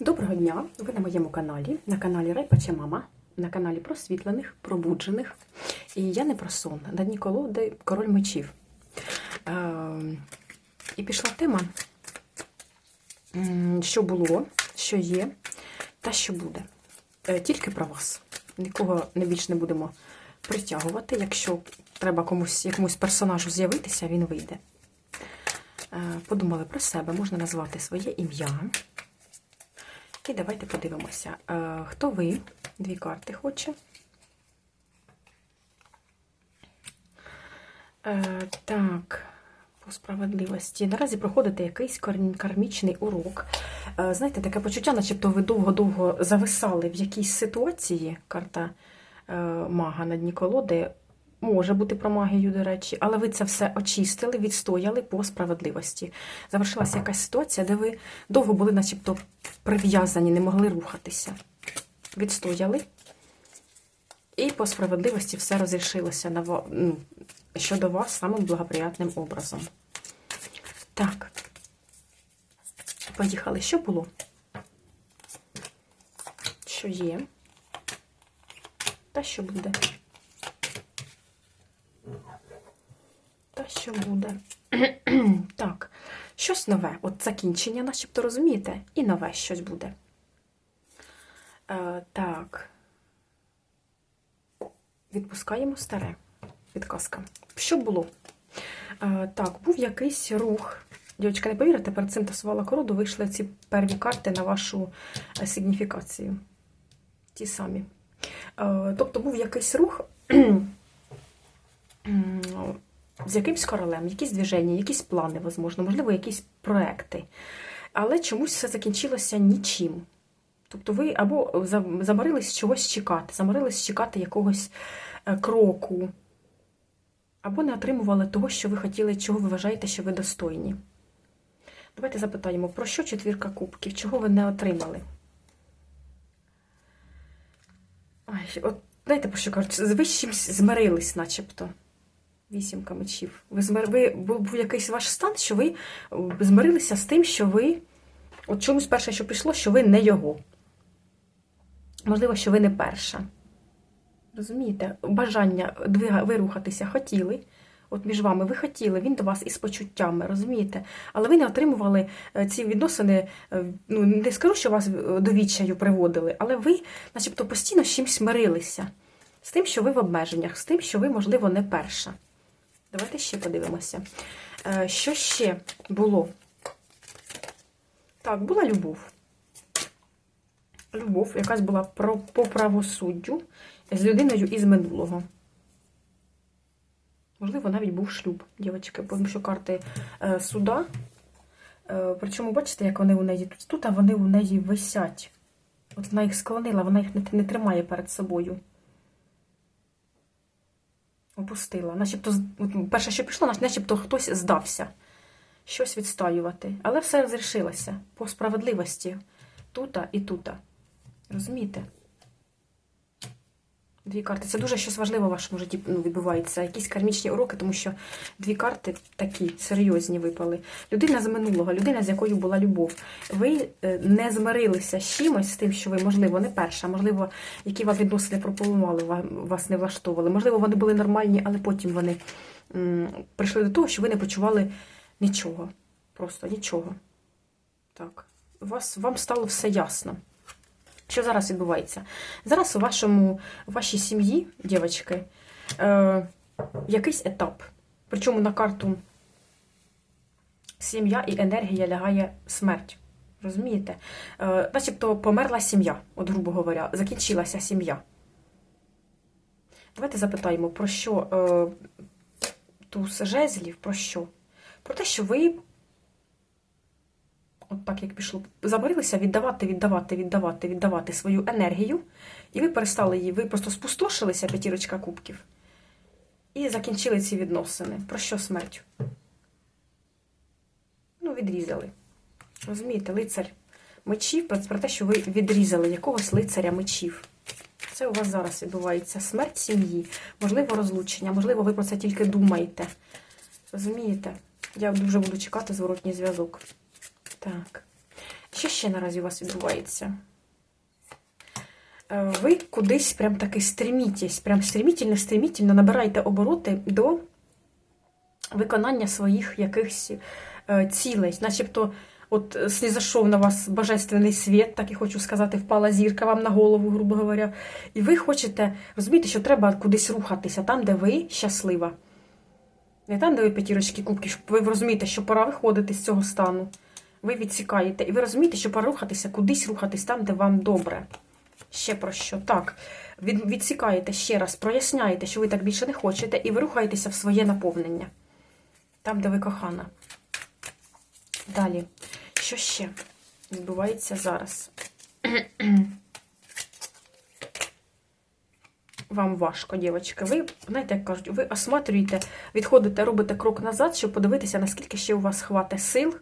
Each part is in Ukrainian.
Доброго дня! Ви на моєму каналі, на каналі Райпача Мама, на каналі просвітлених, пробуджених. І я не про сон, на дні колоди король мечів. Е, і пішла тема, що було, що є та що буде. Е, тільки про вас. Нікого не більш не будемо притягувати. Якщо треба комусь, якомусь персонажу з'явитися, він вийде. Е, подумали про себе, можна назвати своє ім'я. І давайте подивимося, е, хто ви? Дві карти хоче. Е, Так, по справедливості. Наразі проходите якийсь кармічний урок. Е, Знаєте, таке почуття, начебто ви довго-довго зависали в якійсь ситуації. Карта мага на дні колоди. Може бути про магію, до речі, але ви це все очистили, відстояли по справедливості. Завершилася якась ситуація, де ви довго були, начебто, прив'язані, не могли рухатися. Відстояли. І по справедливості все розрішилося на, ну, щодо вас самим благоприятним образом. Так. Поїхали. Що було? Що є? Та що буде? Та що буде? так, щось нове. От закінчення, начебто, розумієте? І нове щось буде. Е, так. Відпускаємо старе. Підказка. Що було? Е, так, був якийсь рух. Дівчатка, не повірите, перед цим тасувала короду, вийшли ці перві карти на вашу е, сигніфікацію. Ті самі. Е, тобто був якийсь рух з якимсь королем, якісь движення, якісь плани, можливо, можливо, якісь проекти. Але чомусь все закінчилося нічим. Тобто ви або заморились чогось чекати, заморились чекати якогось е, кроку, або не отримували того, що ви хотіли, чого ви вважаєте, що ви достойні. Давайте запитаємо, про що четвірка кубків, чого ви не отримали? Ай, от знаєте, про що кажуть, з чимось змирились, начебто. Вісімка мечів. Ви, змир... ви був, якийсь ваш стан, що ви е, змирилися з тим, що ви. От чомусь перше, що пішло, що ви не його. Можливо, що ви не перша. Розумієте? Бажання вирухатися хотіли. От між вами ви хотіли, він до вас із почуттями, розумієте? Але ви не отримували е, ці відносини, е, ну не скажу, що вас до відчаю приводили, але ви, начебто, постійно з чимось мирилися. З тим, що ви в обмеженнях, з тим, що ви, можливо, не перша. Давайте ще подивимося. Е, Що ще було? Так, була любов. Любов, якась була по правосуддю з людиною із минулого. Можливо, навіть був шлюб, дівчатки, тому що карти е, суда. Е, причому, бачите, як вони у неї тут, а вони у неї висять. От вона їх склонила, вона їх не тримає перед собою. Опустила. Начебто, перше, що пішло, начебто хтось здався щось відстоювати. Але все розрішилося по справедливості. Тута і тута. Розумієте? Дві карти. Це дуже щось важливе в вашому житті ну, відбувається. Якісь кармічні уроки, тому що дві карти такі серйозні випали. Людина з минулого, людина, з якою була любов. Ви е, не змирилися з чимось з тим, що ви, можливо, не перша, можливо, які вам відносини пропонували, вас не влаштовували. Можливо, вони були нормальні, але потім вони м, прийшли до того, що ви не почували нічого. Просто нічого. Так. Вас, вам стало все ясно. Що зараз відбувається? Зараз у вашому, у вашій сім'ї, дівчатки, е, якийсь етап. Причому на карту сім'я і енергія лягає смерть. Розумієте? Е, начебто померла сім'я, от грубо говоря, закінчилася сім'я. Давайте запитаємо, про що е, туз жезлів, про що? Про те, що ви от так як пішло, забарилися віддавати, віддавати, віддавати, віддавати свою енергію, і ви перестали її, ви просто спустошилися, п'ятірочка кубків, і закінчили ці відносини. Про що смерть? Ну, відрізали. Розумієте, лицар мечів про, те, що ви відрізали якогось лицаря мечів. Це у вас зараз відбувається смерть сім'ї, можливо, розлучення, можливо, ви про це тільки думаєте. Розумієте? Я дуже буду чекати зворотній зв'язок. Так. Що ще наразі у вас відбувається? Е, Ви кудись прям таки стремітесь, прям стремительно, стремительно набираєте обороти до виконання своїх якихось е, цілей. Начебто, от е, снизошов на вас божественний світ, так і хочу сказати, впала зірка вам на голову, грубо говоря. І ви хочете розумієте, що треба кудись рухатися, там, де ви щаслива. Не там, де ви п'ятірочки кубки, щоб ви розумієте, що пора виходити з цього стану. Ви відсікаєте, і ви розумієте, що пора рухатися, кудись рухатись там, де вам добре. Ще про що? Так, від, відсікаєте ще раз, проясняєте, що ви так більше не хочете, і ви рухаєтеся в своє наповнення. Там, де ви кохана. Далі. Що ще відбувається зараз? Вам важко, дівчатки. Ви, знаєте, як кажуть, ви осматрюєте, відходите, робите крок назад, щоб подивитися, наскільки ще у вас хватить сил,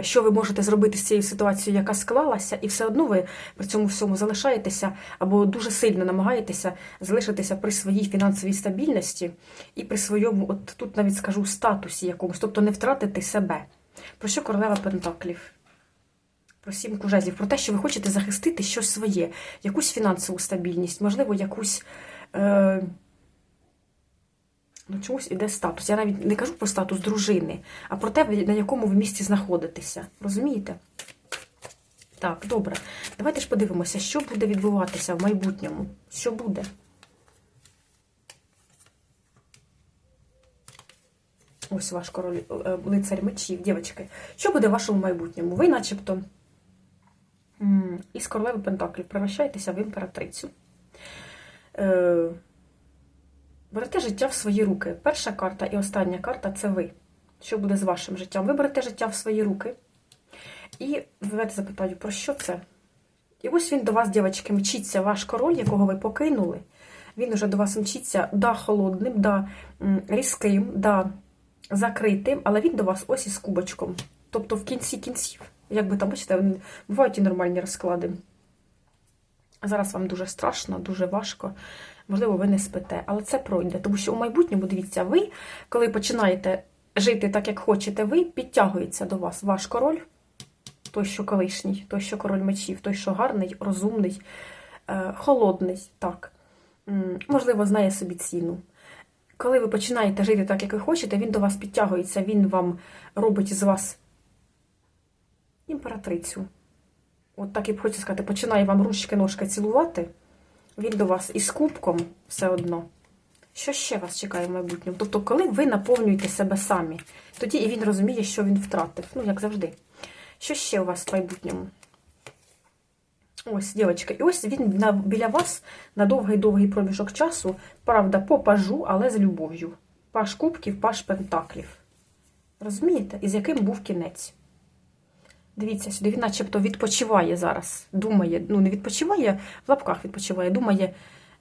що ви можете зробити з цією ситуацією, яка склалася, і все одно ви при цьому всьому залишаєтеся або дуже сильно намагаєтеся залишитися при своїй фінансовій стабільності і при своєму, от тут навіть скажу, статусі якомусь, тобто не втратити себе. Про що королева Пентаклів? Про сімку жезлів, про те, що ви хочете захистити щось своє, якусь фінансову стабільність, можливо, якусь. Е... Ну, чомусь іде статус. Я навіть не кажу про статус дружини, а про те, на якому ви місці знаходитеся. Розумієте? Так, добре. Давайте ж подивимося, що буде відбуватися в майбутньому. Що буде? Ось ваш король е, лицарь мечів, дівчатки. Що буде в вашому майбутньому? Ви начебто із королеви Пентаклів превращаєтеся в імператрицю. Берете життя в свої руки. Перша карта і остання карта це ви. Що буде з вашим життям? Ви берете життя в свої руки. І давайте запитаю, про що це? І ось він до вас, дівчатки, мчиться, ваш король, якого ви покинули. Він уже до вас мчиться да холодним, да різким, да закритим, але він до вас ось із кубочком. Тобто в кінці кінців. Як би там, бачите, бувають і нормальні розклади. Зараз вам дуже страшно, дуже важко. Можливо, ви не спите, але це пройде. Тому що у майбутньому, дивіться, ви, коли починаєте жити так, як хочете, ви підтягується до вас ваш король, той, що колишній, той, що король мечів, той, що гарний, розумний, е, холодний, так. Можливо, знає собі ціну. Коли ви починаєте жити так, як ви хочете, він до вас підтягується, він вам робить з вас імператрицю. От так і б хочу сказати, починає вам ручки-ножки цілувати, він до вас із кубком все одно. Що ще вас чекає в майбутньому? Тобто, коли ви наповнюєте себе самі, тоді і він розуміє, що він втратив. Ну, як завжди. Що ще у вас в майбутньому? Ось, дівчатка, і ось він на, біля вас на довгий-довгий проміжок часу, правда, по пажу, але з любов'ю. Паш кубків, паш пентаклів. Розумієте? І з яким був кінець? Дивіться сюди, він начебто відпочиває зараз. Думає, ну не відпочиває, в лапках відпочиває, думає.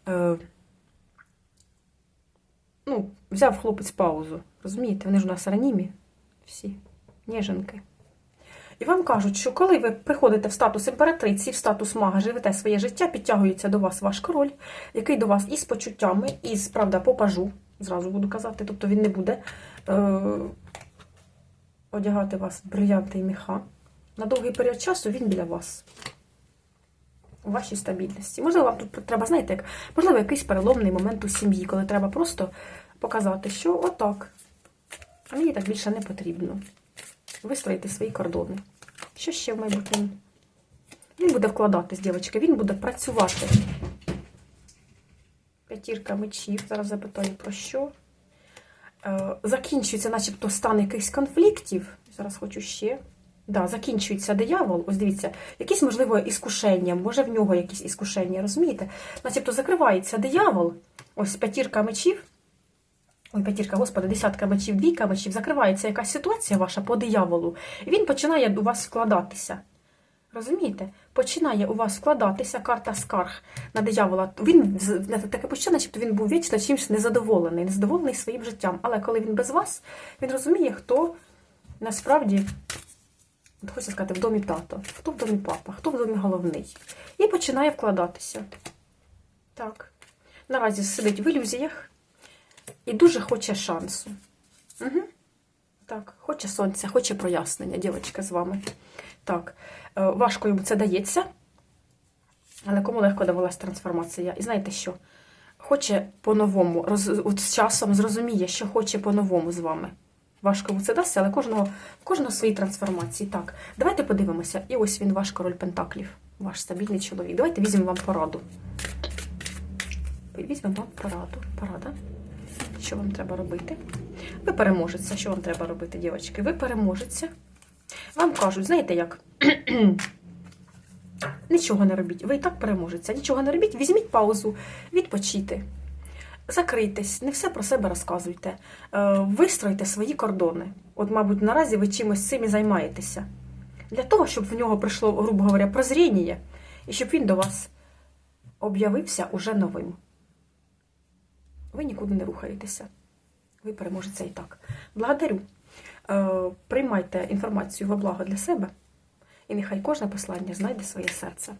Е, ну, взяв хлопець паузу. Розумієте, вони ж у нас ранімі всі, ніженки. І вам кажуть, що коли ви приходите в статус імператриці, в статус мага, живете своє життя, підтягується до вас ваш король, який до вас із почуттями, із, правда, попажу, зразу буду казати, тобто він не буде е, одягати вас в брильянти і міха. На довгий період часу він біля вас. У вашій стабільності. Можливо, вам тут треба, знаєте, як, можливо, якийсь переломний момент у сім'ї, коли треба просто показати, що отак. А мені так більше не потрібно. Вистроїти свої кордони. Що ще в майбутньому? Він буде вкладатись, дівчатки, він буде працювати. П'ятірка мечів. Зараз запитаю про що. Е, закінчується, начебто, стан якихось конфліктів. Зараз хочу ще. Да, закінчується диявол. Ось дивіться, якісь, можливо, іскушення, може в нього якісь іскушення, розумієте? Начебто закривається диявол. Ось п'ятірка мечів. Ой, п'ятірка, господи, десятка мечів, двійка мечів, закривається якась ситуація ваша по дияволу, і він починає у вас вкладатися. Розумієте? Починає у вас вкладатися карта скарг на диявола. Він таке почуття, начебто він був вічно чимось незадоволений, незадоволений своїм життям. Але коли він без вас, він розуміє, хто насправді, хочу сказати, в домі тато, хто в домі папа, хто в домі головний. І починає вкладатися. Так. Наразі сидить в ілюзіях. І дуже хоче шансу. Угу. Так, хоче сонця, хоче прояснення, дівчатка з вами. Так, Е, Важко йому це дається, але кому легко давалась трансформація. І знаєте що? Хоче по-новому, роз, з часом зрозуміє, що хоче по-новому з вами. Важко йому це дасться, але кожного, кожного свої трансформації. Так, давайте подивимося. І ось він, ваш король Пентаклів, ваш стабільний чоловік. Давайте візьмемо вам пораду. Візьмемо вам пораду. Порада. Що вам треба робити? Ви переможеться. Що вам треба робити, дівчатки? Ви переможеться. Вам кажуть, знаєте як? Нічого не робіть. Ви і так переможеться. Нічого не робіть, візьміть паузу, відпочити. Закрийтесь, не все про себе розказуйте. Е, Вистройте свої кордони. От, мабуть, наразі ви чимось цим і займаєтеся. Для того, щоб в нього прийшло, грубо говоря, прозріння, і щоб він до вас об'явився уже новим. Ви нікуди не рухаєтеся. Ви переможете і так. Благодарю. Е, Приймайте інформацію во благо для себе, і нехай кожне послання знайде своє серце.